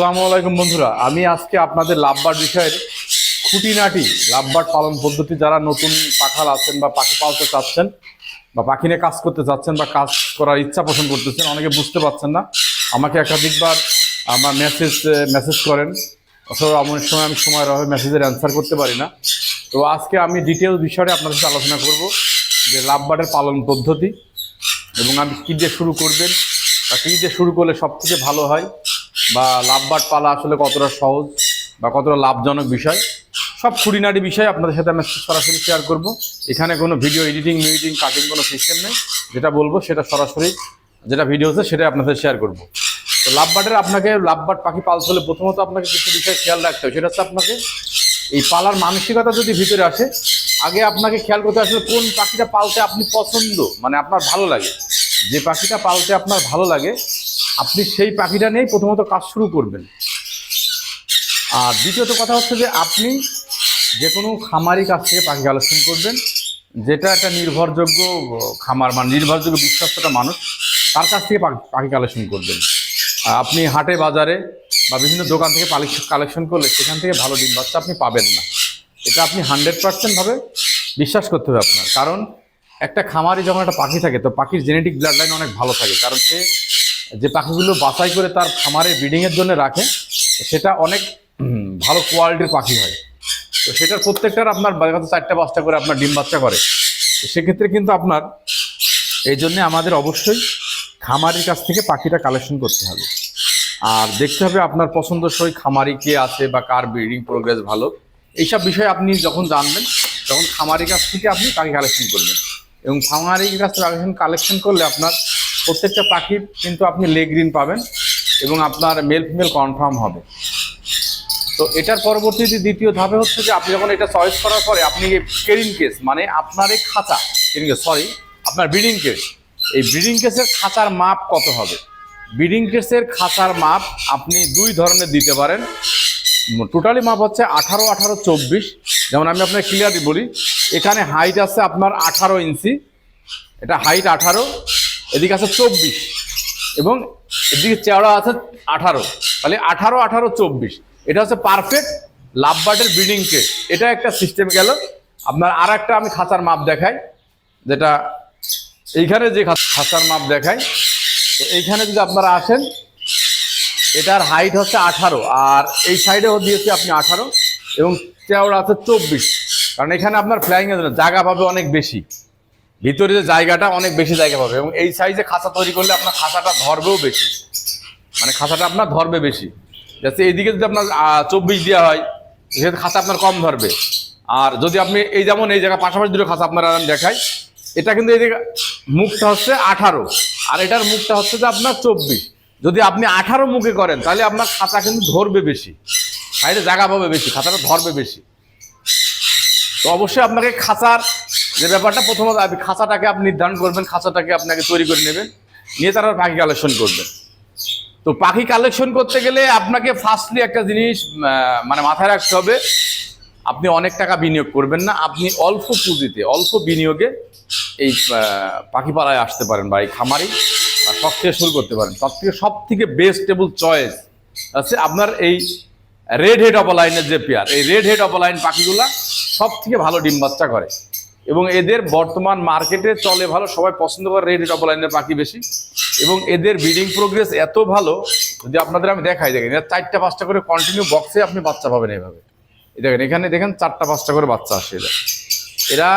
আসসালামু আলাইকুম বন্ধুরা। আমি আজকে আপনাদের লাভবার বিষয়ের খুঁটিনাটি, লাভবার পালন পদ্ধতি, যারা নতুন পাখাল আছেন বা পাখি পালতে চাচ্ছেন বা পাখি নিয়ে কাজ করতে চাচ্ছেন বা কাজ করার ইচ্ছা পোষণ করতেছেন, অনেকে বুঝতে পারছেন না। আমাকে একাধিকবার আমার মেসেজ মেসেজ করেন। অথবা অনেক সময় আমি সময়ের অভাবে মেসেজের অ্যান্সার করতে পারি না। তো আজকে আমি ডিটেলস বিষয়ে আপনাদের সাথে আলোচনা করব, যে লাভবার্ডের পালন পদ্ধতি এবং আমি কী দিয়ে শুরু করবেন বা কী দিয়ে শুরু করলে সব থেকে ভালো হয়। বা লাভবাট পালা আসলে কতটা সহজ বা কতটা লাভজনক বিষয়, সব খুঁটিনাটি বিষয় আপনাদের সাথে আমি সরাসরি শেয়ার করব। এখানে কোনো ভিডিও এডিটিং মিডিটিং কাটিং কোনো সিস্টেম নেই। যেটা বলব সেটা সরাসরি যেটা ভিডিও আছে সেটাই আপনাদের শেয়ার করব। তো লাভবাটের আপনাকে লাভবাট পাখি পালতে হলে প্রথমত আপনাকে কিছু বিষয় খেয়াল রাখতে হবে। সেটা হচ্ছে আপনাকে এই পালার মানসিকতা যদি ভিতরে আসে, আগে আপনাকে খেয়াল করতে আসলে কোন পাখিটা পালতে আপনি পছন্দ মানে আপনার ভালো লাগে। যে পাখিটা পালতে আপনার ভালো লাগে আপনি সেই পাখিটা নিয়েই প্রথমত কাজ শুরু করবেন। আর দ্বিতীয়ত কথা হচ্ছে যে আপনি যে কোনো খামারি কাছ থেকে পাখি কালেকশন করবেন, যেটা একটা নির্ভরযোগ্য খামার মানে নির্ভরযোগ্য বিশ্বস্তটা মানুষ, তার কাছ থেকে পাখি- কালেকশন করবেন। আপনি হাটে, বাজারে বা বিভিন্ন দোকান থেকে কালেকশন করলে সেখান থেকে ভালো ডিম বাচ্চা আপনি পাবেন না। এটা আপনি হান্ড্রেড পার্সেন্ট ভাবে বিশ্বাস করতে হবে আপনার। কারণ একটা খামারে যখন একটা পাখি থাকে, তো পাখির জেনেটিক ব্লাড লাইন অনেক ভালো থাকে, কারণ সে যে পাখিগুলো বাছাই করে তার খামারে ব্রিডিংয়ের জন্য রাখে, সেটা অনেক ভালো কোয়ালিটির পাখি হয়। তো সেটার প্রত্যেকটার আপনার কাছে চারটা পাঁচটা করে আপনার ডিম বাচ্চা করে। সেক্ষেত্রে কিন্তু আপনার, এই জন্যে আমাদের অবশ্যই খামারির কাছ থেকে পাখিটা কালেকশন করতে হবে। আর দেখতে হবে আপনার পছন্দসই খামারি কে আছে বা কার ব্রিডিং প্রোগ্রেস ভালো। এইসব বিষয়ে আপনি যখন জানবেন, তখন খামারির কাছ থেকে আপনি পাখি কালেকশন করবেন। এবং খামারির কাছ থেকে কালেকশন করলে আপনার প্রত্যেকটা পাখির কিন্তু আপনি লেগ গ্রিন পাবেন এবং আপনার মেল ফিমেল কনফার্ম হবে। তো এটার পরবর্তীতে দ্বিতীয় ধাপে হচ্ছে যে আপনি যখন এটা চয়েস করার পরে আপনি কেরিং কেস মানে আপনার এই খাঁচা কেরিং কেস সরি আপনার ব্রিডিং কেস এই ব্রিডিং কেসের খাঁচার মাপ কত হবে? ব্রিডিং কেসের খাঁচার মাপ আপনি দুই ধরনের দিতে পারেন। টোটালি মাপ হচ্ছে আঠারো আঠারো, চব্বিশ। যেমন আমি আপনার ক্লিয়ারলি বলি, এখানে হাইট আছে আপনার আঠারো ইঞ্চি। এটা হাইট আঠারো এদিকে আছে চব্বিশ এবং এদিকে চেওড়া আছে আঠারো। তাহলে আঠারো আঠারো, চব্বিশ। এটা হচ্ছে পারফেক্ট লাভবার্ডের ব্রিডিং কেস এটা একটা সিস্টেম গেল। আপনার আর একটা আমি খাঁচার মাপ দেখাই, যেটা এইখানে যে খাঁচার মাপ দেখাই। তো এইখানে যদি আপনারা আসেন, এটার হাইট হচ্ছে আঠারো আর এই সাইডেও দিয়েছে আপনি আঠারো এবং চেওড়া আছে চব্বিশ। কারণ এখানে আপনার ফ্লাইং জায়গা পাবে অনেক বেশি। ভিতরে যে জায়গাটা অনেক বেশি জায়গা পাবে এবং এই সাইজে খাঁচা তৈরি করলে আপনার খাঁচাটা ধরবেও বেশি। মানে খাঁচাটা আপনার ধরবে বেশি। যাতে এইদিকে যদি আপনার চব্বিশ দেওয়া হয়, সেক্ষেত্রে খাঁচা আপনার কম ধরবে। আর যদি আপনি এই যেমন এই জায়গা পাশাপাশি দুটো খাঁচা আপনার আমি দেখাই এটা কিন্তু এই জায়গা মুখটা হচ্ছে আঠারো। আর এটার মুখটা হচ্ছে যে আপনার চব্বিশ। যদি আপনি আঠারো মুখে করেন, তাহলে আপনার খাঁচা কিন্তু ধরবে বেশি। সাইডে জায়গা পাবে বেশি, খাঁচাটা ধরবে বেশি। তো অবশ্যই আপনাকে খাঁচার যে ব্যাপারটা প্রথমত আপনি খাঁচাটাকে আপনি নির্ধারণ করবেন, খাঁচাটাকে আপনাকে তৈরি করে নেবেন, নিয়ে তারপর পাখি কালেকশন করবেন। তো পাখি কালেকশন করতে গেলে আপনাকে ফার্স্টলি একটা জিনিস মানে মাথায় রাখতে হবে, আপনি অনেক টাকা বিনিয়োগ করবেন না, আপনি অল্প পুঁজিতে, অল্প বিনিয়োগে এই পাখি পালায় আসতে পারেন বা এই খামারি বা শখ থেকে শুরু করতে পারেন। সব থেকে সব থেকে বেস্টেবল চয়েস আছে আপনার এই রেড হেড অপলাইনের যে পেয়ার এই রেড হেড অপলাইন পাখিগুলা সব থেকে ভালো ডিম বাচ্চা করে। এবং এদের বর্তমান মার্কেটে চলে ভালো, সবাই পছন্দ করে রেড হেড অপলাইনের পাখি বেশি। এবং এদের ব্রিডিং প্রোগ্রেস এত ভালো, যদি আপনাদের আমি দেখাই, দেখেন, এরা চারটা পাঁচটা করে কন্টিনিউ বক্সে আপনি বাচ্চা পাবেন এইভাবে। এই দেখেন, এখানে দেখেন চারটা পাঁচটা করে বাচ্চা আসে এদের। এরা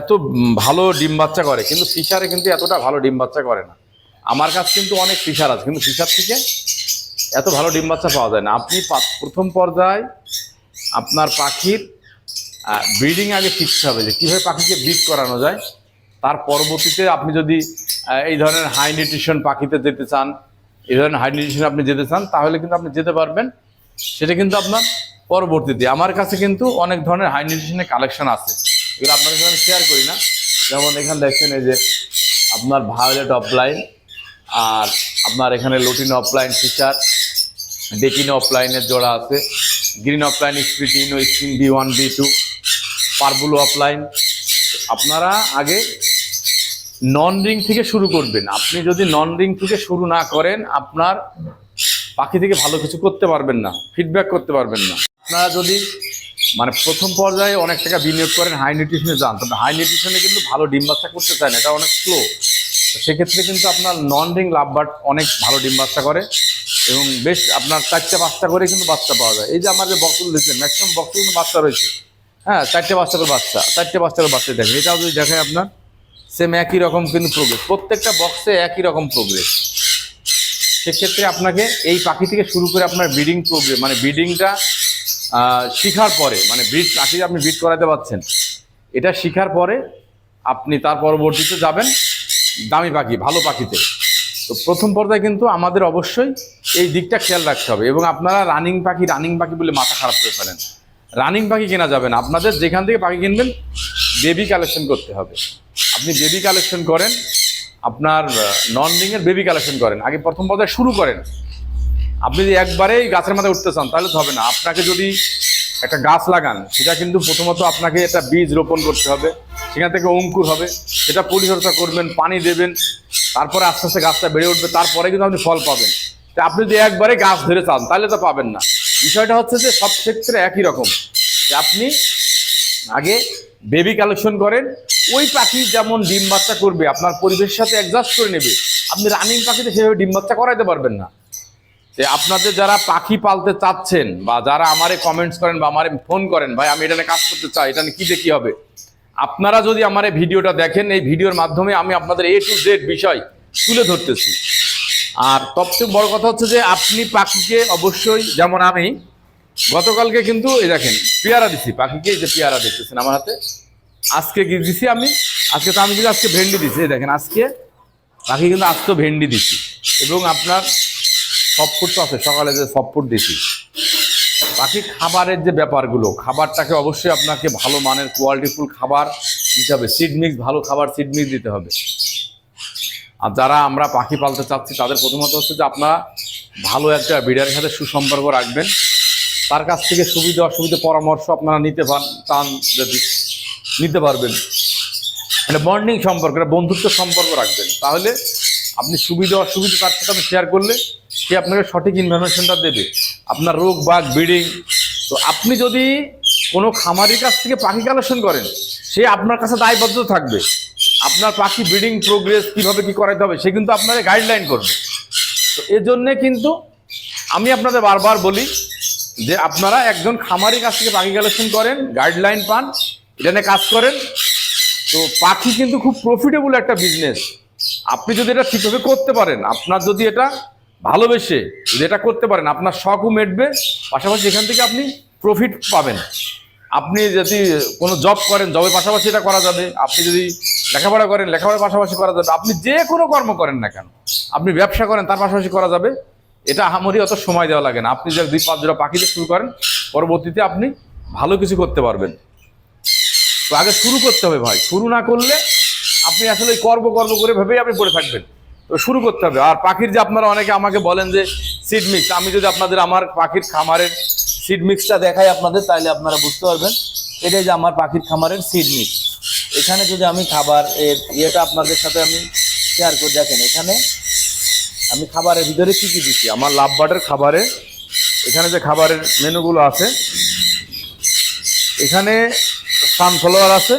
এত ভালো ডিম বাচ্চা করে, কিন্তু ফিশারে কিন্তু এতটা ভালো ডিম বাচ্চা করে না। আমার কাছে কিন্তু অনেক ফিশার আছে, কিন্তু ফিশার থেকে এত ভালো ডিম বাচ্চা পাওয়া যায় না। আপনি প্রথম পর্যায়ে আপনার পাখির ব্রিডিং আগে শিখতে হবে যে কীভাবে পাখিকে ব্রিড করানো যায়। তার পরবর্তীতে আপনি যদি এই ধরনের হাই নিউট্রিশন পাখিতে যেতে চান, এই ধরনের হাই নিউট্রিশন আপনি যেতে চান, তাহলে কিন্তু আপনি যেতে পারবেন। সেটা কিন্তু আপনার পরবর্তীতে। আমার কাছে কিন্তু অনেক ধরনের হাই নিউট্রিশনের কালেকশন আছে। এগুলো আপনাদের সাথে আমি শেয়ার করি না। যেমন এখানে দেখছেন এই যে আপনার ভায়োলেট অফলাইন আর আপনার এখানে লোটিন অফলাইন ফিচার ডেকিন অফলাইনের জোড়া আছে গ্রিন অফলাইন স্প্রিটিন ও screen B one B two পারবুলো offline আপনারা আগে নন রিং থেকে শুরু করবেন। আপনি যদি নন রিং থেকে শুরু না করেন, আপনার পাখি থেকে ভালো কিছু করতে পারবেন না ফিডব্যাক করতে পারবেন না। আপনারা যদি মানে প্রথম পর্যায়ে অনেক টাকা বিনিয়োগ করেন হাই নিউট্রিশনে যান, তবে হাই নিউট্রিশনে কিন্তু ভালো ডিম বাচ্চা করতে চায় না, এটা অনেক স্লো সেক্ষেত্রে কিন্তু আপনার নন রিং লাভ বার্ড অনেক ভালো ডিম বাচ্চা করে এবং বেশ আপনার চারটে পাঁচটা করে কিন্তু বাচ্চা পাওয়া যায়। এই যে আমার যে বক্সগুলো দিচ্ছেন ম্যাক্সিমাম বক্সে কিন্তু বাচ্চা রয়েছে। হ্যাঁ চারটে বাচ্চা বাচ্চা, চারটে বাচ্চা বাচ্চা দেখেন। এটাও যদি দেখেন আপনার সেম একই রকম কিন্তু প্রোগ্রেস প্রত্যেকটা বক্সে একই রকম প্রোগ্রেস সেক্ষেত্রে আপনাকে এই পাখি থেকে শুরু করে আপনার ব্রিডিং প্রোগ্রেস মানে ব্রিডিংটা শিখার পরে মানে ব্রিড পাখি আপনি ব্রিড করাতে পারছেন, এটা শিখার পরে আপনি তার পরবর্তীতে যাবেন দামি পাখি, ভালো পাখিতে। তো প্রথম পর্যায়ে কিন্তু আমাদের অবশ্যই এই দিকটা খেয়াল রাখতে হবে এবং আপনারা রানিং পাখি রানিং পাখি বলে মাথা খারাপ করে ফেলেন। রানিং পাখি কেনা যাবে না। আপনাদের যেখান থেকে পাখি কিনবেন বেবি কালেকশন করতে হবে। আপনি বেবি কালেকশন করেন, আপনার নন রিংয়ের বেবি কালেকশন করেন। আগে প্রথম পর্যায়ে শুরু করেন। আপনি যদি একবারেই গাছের মাথায় উঠতে চান, তাহলে তো হবে না। আপনাকে যদি একটা গাছ লাগান, সেটা কিন্তু প্রথমত আপনাকে একটা বীজ রোপণ করতে হবে। সেখান থেকে অঙ্কুর হবে। সেটা পরিচর্যা করবেন, পানি দেবেন। তারপরে আস্তে আস্তে গাছটা বেড়ে উঠবে। তারপরে কিন্তু আপনি ফল পাবেন। তা আপনি যদি একবারে গাছ ধরে চান, তাহলে তো পাবেন না। বিষয়টা হচ্ছে যে সব ক্ষেত্রে একই রকম। যে আপনি আগে বেবি কালেকশন করেন, ওই পাখি যেমন ডিম বাচ্চা করবে, আপনার পরিবেশের সাথে অ্যাডজাস্ট করে নেবে। আপনি রানিং পাখিতে সেভাবে ডিম বাচ্চা করাইতে পারবেন না। যে আপনাদের যারা পাখি পালতে চাচ্ছেন বা যারা আমারে কমেন্টস করেন বা আমারে ফোন করেন, ভাই, আমি এটা নিয়ে কাজ করতে চাই, এটা নিয়ে কী দেখি হবে? আপনারা যদি আমার ভিডিওটা দেখেন, এই ভিডিওর মাধ্যমে আমি আপনাদের এ টু জেড বিষয় তুলে ধরতেছি। আর সবচেয়ে বড় কথা হচ্ছে যে আপনি পাখিকে অবশ্যই, যেমন আমি, গতকালকে কিন্তু এই দেখেন, পেয়ারা দিছি। পাখিকে এই যে পেয়ারা দেখতেছেন আমার হাতে। আজকে কি দিছি আমি? আজকে তো আমি কিন্তু আজকে ভেন্ডি দিছি। এই দেখেন, আজকে পাখি কিন্তু আজকে ভেন্ডি দিছি। এবং আপনার সফট তো আছে, সকালে যে সফট দিছি। বাকি খাবারের যে ব্যাপারগুলো, খাবারটাকে অবশ্যই আপনাকে ভালো মানের কোয়ালিটিফুল খাবার দিতে হবে। সিড মিক্স ভালো খাবার সিড মিক্স দিতে হবে। আর যারা আমরা পাখি পালতে চাচ্ছি, তাদের প্রথমত হচ্ছে যে আপনারা ভালো একটা বিড়ারের সাথে সুসম্পর্ক রাখবেন। তার কাছ থেকে সুবিধা, অসুবিধা পরামর্শ আপনারা নিতে পান চান যদি নিতে পারবেন। মানে বন্ডিং সম্পর্ক একটা বন্ধুত্ব সম্পর্ক রাখবেন। তাহলে আপনি সুবিধা, অসুবিধা তার সাথে আপনি শেয়ার করলে সে আপনাকে সঠিক ইনফরমেশনটা দেবে। আপনার রোগ, বাঘ ব্রিডিং তো আপনি যদি কোনো খামারির কাছ থেকে পাখি কালেকশন করেন, সে আপনার কাছে দায়বদ্ধ থাকবে। আপনার পাখি ব্রিডিং প্রোগ্রেস কীভাবে কি করাতে হবে, সে কিন্তু আপনাকে গাইডলাইন করবে। তো এজন্যে কিন্তু আমি আপনাদের বারবার বলি যে আপনারা একজন খামারির কাছ থেকে পাখি কালেকশন করেন গাইডলাইন পান, এটা কাজ করেন। তো পাখি কিন্তু খুব প্রফিটেবল একটা বিজনেস আপনি যদি এটা ঠিকভাবে করতে পারেন, আপনার যদি এটা ভালোবেসে যদি এটা করতে পারেন, আপনার শখও মেটবে, পাশাপাশি এখান থেকে আপনি প্রফিট পাবেন। আপনি যদি কোনো জব করেন জবের পাশাপাশি এটা করা যাবে। আপনি যদি লেখাপড়া করেন, লেখাপড়ার পাশাপাশি করা যাবে। আপনি যে কোনো কর্ম করেন না কেন, আপনি ব্যবসা করেন, তার পাশাপাশি করা যাবে। এটা আহামরি অত সময় দেওয়া লাগে না। আপনি যে দুই পাঁচ জোড়া পাখিতে শুরু করেন, পরবর্তীতে আপনি ভালো কিছু করতে পারবেন। তো আগে শুরু করতে হবে ভাই। শুরু না করলে আপনি আসলে কর্ম কর্ম করে ভেবেই আপনি পড়ে থাকবেন। তো শুরু করতে হবে। আর পাখির যে আপনারা অনেকে আমাকে বলেন যে, সিড মিক্স, আমি যদি আপনাদের আমার পাখির খামারের সিড মিক্সটা দেখাই আপনাদের তাহলে আপনারা বুঝতে পারবেন। এটাই যে আমার পাখির খামারের সিড মিক্স এখানে যদি আমি খাবার এর ইয়েটা আপনাদের সাথে আমি শেয়ার করে, দেখেন, এখানে আমি খাবারের ভিতরে কী কী দিচ্ছি আমার লাভ বার্ডের খাবারে, এখানে যে খাবারের মেনুগুলো আছে, এখানে সানফ্লাওয়ার আছে,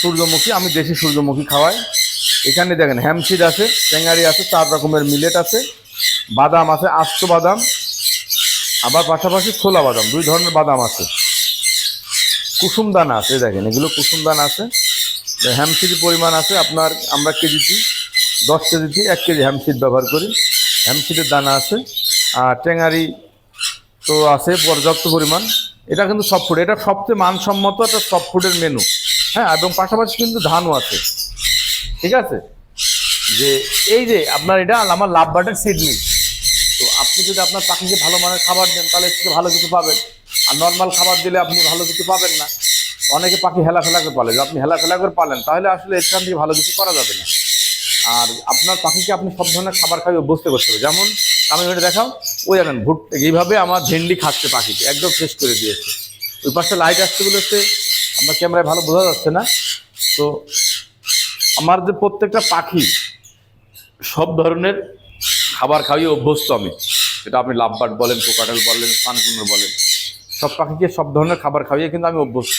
সূর্যমুখী, আমি দেশি সূর্যমুখী খাওয়াই। এখানে দেখেন হ্যামসিড আছে ট্যাঙ্গারি আছে, চার রকমের মিলেট আছে, বাদাম আছে, আস্ত বাদাম আবার পাশাপাশি ছোলা বাদাম, দুই ধরনের বাদাম আছে। কুসুম দানা আছে দেখেন, এগুলো কুসুম দানা আছে। হ্যামসিড পরিমাণ আছে, আপনার আমরা কেজিটি দশ কেজিটি এক কেজি হ্যামসিড ব্যবহার করি। হ্যামসিডের দানা আছে, আর ট্যাঙ্গারি তো আছে, পর্যাপ্ত পরিমাণ। এটা কিন্তু সফট ফুড এটা সবচেয়ে মানসম্মত একটা সফট ফুডের মেনু হ্যাঁ এবং পাশাপাশি কিন্তু ধানও আছে। ঠিক আছে? যে এই যে, আপনার এটা আমার লাভ বাটার সিড মিক্স তো আপনি যদি আপনার পাখিকে ভালো মানের খাবার দেন, তাহলে থেকে ভালো কিছু পাবেন। আর নর্মাল খাবার দিলে আপনি ভালো কিছু পাবেন না। অনেকে পাখি হেলা ফেলা করে পালে আপনি হেলা ফেলা করে পালেন, তাহলে আসলে এখান থেকে ভালো কিছু করা যাবে না। আর আপনার পাখিকে আপনি সব ধরনের খাবার খাইয়ে অভ্যস্ত করতে হবে। যেমন, আমি ওটা দেখাও, ওই জানেন ভুট এইভাবে আমার ভেন্ডি খাচ্ছে পাখিকে, একদম শেষ করে দিয়েছে। ওই পাশে লাইট আসছে বলেছে, আমার ক্যামেরায় ভালো বোঝা যাচ্ছে না। তো, আমার যে প্রত্যেকটা পাখি সব ধরনের খাবার খাইয়ে অভ্যস্ত আমি। সেটা আপনি লাভবার্ড বলেন, কোকাটেল বলেন, সানকুনোর বলেন, সব পাখিকে সব ধরনের খাবার খাইয়ে কিন্তু আমি অভ্যস্ত।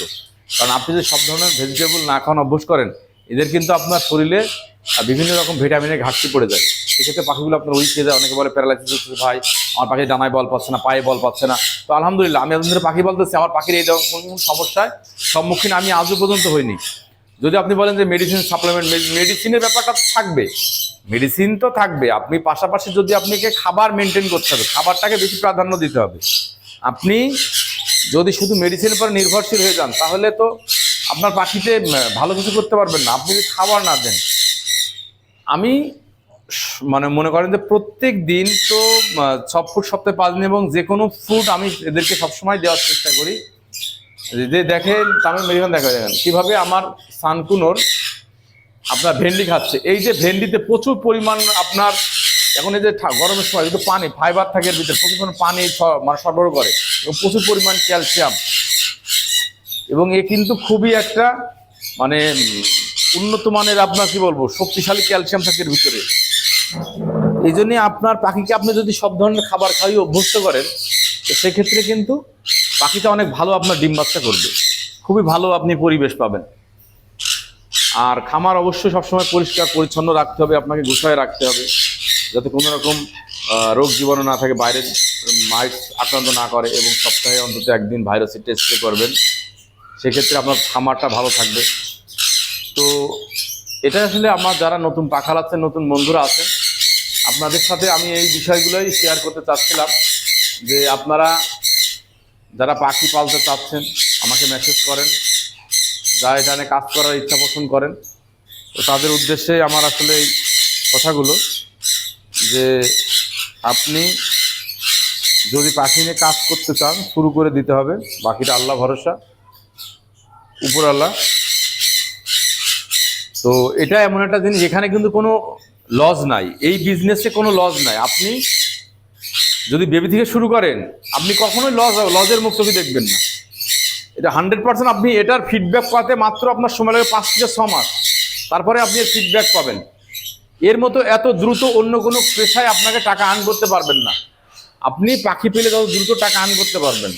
কারণ আপনি যদি সব ধরনের ভেজিটেবল না খাওয়ানো অভ্যাস করেন, এদের কিন্তু আপনার শরীরে বিভিন্ন রকম ভিটামিনের ঘাটতি পড়ে যায়। সেক্ষেত্রে পাখিগুলো আপনার উইক হয়ে যায়, অনেকে বলে প্যারালাইসিস হচ্ছে, ভাই, আমার পাখি ডানায় বল পাচ্ছে না, পায়ে বল পাচ্ছে না। তো আলহামদুলিল্লাহ, আমি এতদিন পাখি বলতেছি, আমার পাখির এই কোনো সমস্যায় সম্মুখীন আমি আজও পর্যন্ত হইনি। যদি আপনি বলেন যে মেডিসিন সাপ্লিমেন্ট মেডিসিনের ব্যাপারটা তো থাকবে। মেডিসিন তো থাকবে। আপনি পাশাপাশি যদি আপনাকে খাবার মেনটেন করতে হবে, খাবারটাকে বেশি প্রাধান্য দিতে হবে। আপনি যদি শুধু মেডিসিনের উপর নির্ভরশীল হয়ে যান, তাহলে তো আপনার পাখিতে ভালো কিছু করতে পারবেন না। আপনি যদি খাবার না দেন, আমি মানে মনে করেন যে প্রত্যেক দিন তো ছ ফুট সপ্তাহে পাঁচ দিন এবং যে কোনো ফুড আমি এদেরকে সবসময় দেওয়ার চেষ্টা করি। যে দেখেন তামিল মেরিখান দেখা দেখেন কীভাবে আমার সানকুনোর আপনার ভেন্ডি খাচ্ছে। এই যে ভেন্ডিতে প্রচুর পরিমাণ আপনার এখন এই যে গরমের সময় কিন্তু পানি, ফাইবার থাকে এর ভিতরে, প্রচুর পরিমাণ পানি মানে সরবরাহ করে এবং প্রচুর পরিমাণ ক্যালসিয়াম। এবং এ কিন্তু খুবই একটা মানে উন্নত মানের আপনার কি বলব, শক্তিশালী ক্যালসিয়াম থাকে এর ভিতরে। এই জন্যে আপনার পাখিকে আপনি যদি সব ধরনের খাবার খাইয়ে অভ্যস্ত করেন, তো সেক্ষেত্রে কিন্তু পাখিটা অনেক ভালো আপনার ডিম বাচ্চা করবে। খুবই ভালো আপনি পরিবেশ পাবেন। আর খামার অবশ্যই সবসময় পরিষ্কার, পরিচ্ছন্ন রাখতে হবে, আপনাকে গুছায় রাখতে হবে, যাতে কোনো রকম রোগ জীবাণু না থাকে, বাইরের মাইট আক্রান্ত না করে এবং সপ্তাহে অন্তত একদিন ভাইরাসের টেস্ট করবেন। সেক্ষেত্রে আপনার খামারটা ভালো থাকবে। তো এটা আসলে আমার যারা নতুন পাখাল আছেন নতুন বন্ধুরা আছেন, আপনাদের সাথে আমি এই বিষয়গুলোই শেয়ার করতে চাচ্ছিলাম যে আপনারা যারা পাখি পালতে চাচ্ছেন, আমাকে মেসেজ করেন। যারা এখানে কাজ করার ইচ্ছা পোষণ করেন, তো তাদের উদ্দেশ্যে আমার আসলে এই কথাগুলো যে আপনি যদি পাখি নিয়ে কাজ করতে চান, শুরু করে দিতে হবে। বাকিটা আল্লাহ ভরসা। উপর আল্লাহ। তো এটা এমন একটা জিনিস, এখানে কিন্তু কোনো লস নাই। এই বিজনেসে কোনো লস নাই। আপনি যদি বেবি থেকে শুরু করেন, আপনি কখনোই লস লজের মুখ চোখে দেখবেন না। এটা হান্ড্রেড পার্সেন্ট আপনি এটার ফিডব্যাক পাতে মাত্র আপনার সময় লাগে পাঁচ থেকে ছ মাস। তারপরে আপনি এর ফিডব্যাক পাবেন। এর মতো এত দ্রুত অন্য কোনো পেশায় আপনাকে টাকা আর্ন করতে পারবেন না। আপনি পাখি পেলে তত দ্রুত টাকা আর্ন করতে পারবেন।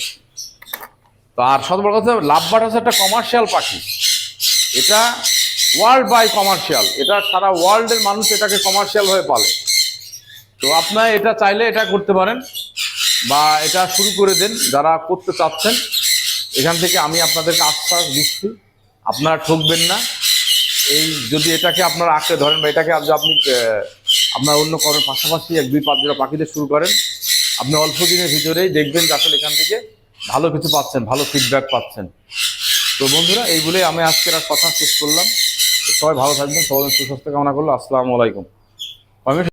তো আর সব বড় কথা লাভবাট হচ্ছে একটা কমার্শিয়াল পাখি। এটা ওয়ার্ল্ড বাই কমার্শিয়াল এটা সারা ওয়ার্ল্ডের মানুষ এটাকে কমার্শিয়াল হয়ে পালে। তো আপনার এটা চাইলে এটা করতে পারেন বা এটা শুরু করে দেন যারা করতে চাচ্ছেন। এখান থেকে আমি আপনাদেরকে আশ্বাস দিচ্ছি, আপনারা ঠকবেন না। এই যদি এটাকে আপনারা আঁকড়ে ধরেন বা এটাকে আপনি আপনার অন্য কর্মের পাশাপাশি এক দুই পাঁচ জোড়া পাখিতে শুরু করেন, আপনি অল্প দিনের ভিতরেই দেখবেন যে আসলে এখান থেকে ভালো কিছু পাচ্ছেন, ভালো ফিডব্যাক পাচ্ছেন। তো বন্ধুরা, এই বলে আমি আজকের আর কথা শেষ করলাম। সবাই ভালো থাকবেন, সবাই সুস্বাস্থ্য কামনা করল। আসসালামু আলাইকুম।